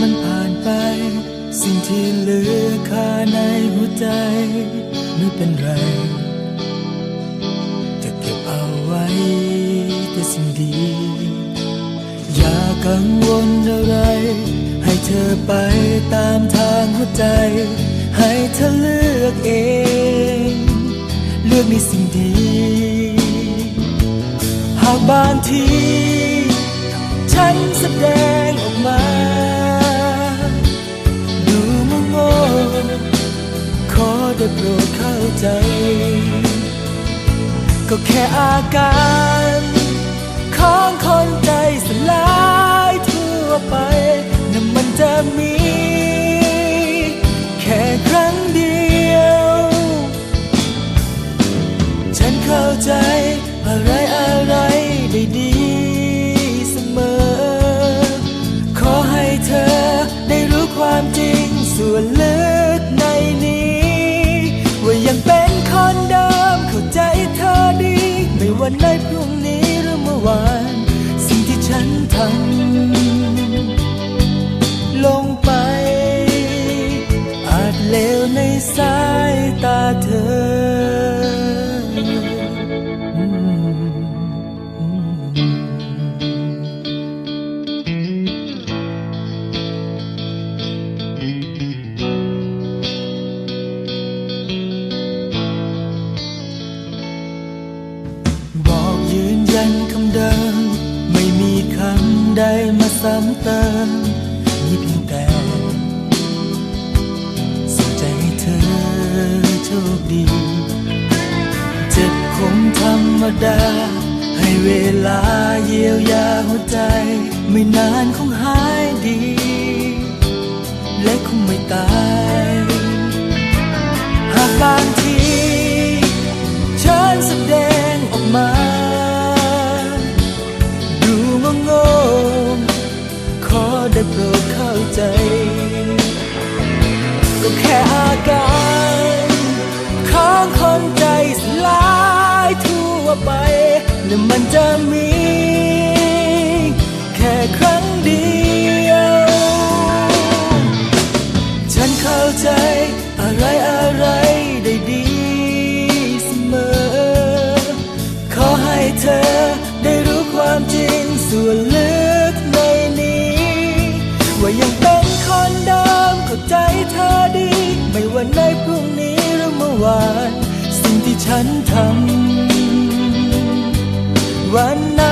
มันผ่านไป สิ่งที่เหลือคาในหัวใจ ไม่เป็นไร จะเก็บเอาไว้แต่สิ่งดี อย่ากังวลอะไร ให้เธอไปตามทางหัวใจ ให้เธอเลือกเอง เลือกในสิ่งดี หากบางที ฉันแสดงออกมา ได้โปรดเข้าใจ ก็แค่อาการของ คนเดิมเข้าใจเธอดี ไม่วันในพรุ่งนี้หรือเมื่อวาน สิ่งที่ฉันทำ ยันคำเดิม ไม่มีคำใดมาซ้ำเติมมีเพียงแต่ส่งใจให้เธอโชคดี เจ็บคงธรรมดา ให้เวลาเยียวยาหัวใจ ไม่นานคงหายดี ก็แค่อาการของคนใจสลายทั่วไปและมันจะมี แค่ครั้งเดียว ฉันเข้าใจอะไรอะไรได้ดีเสมอ ขอให้เธอได้รู้ความจริงส่วน ฉันทำวันนั้น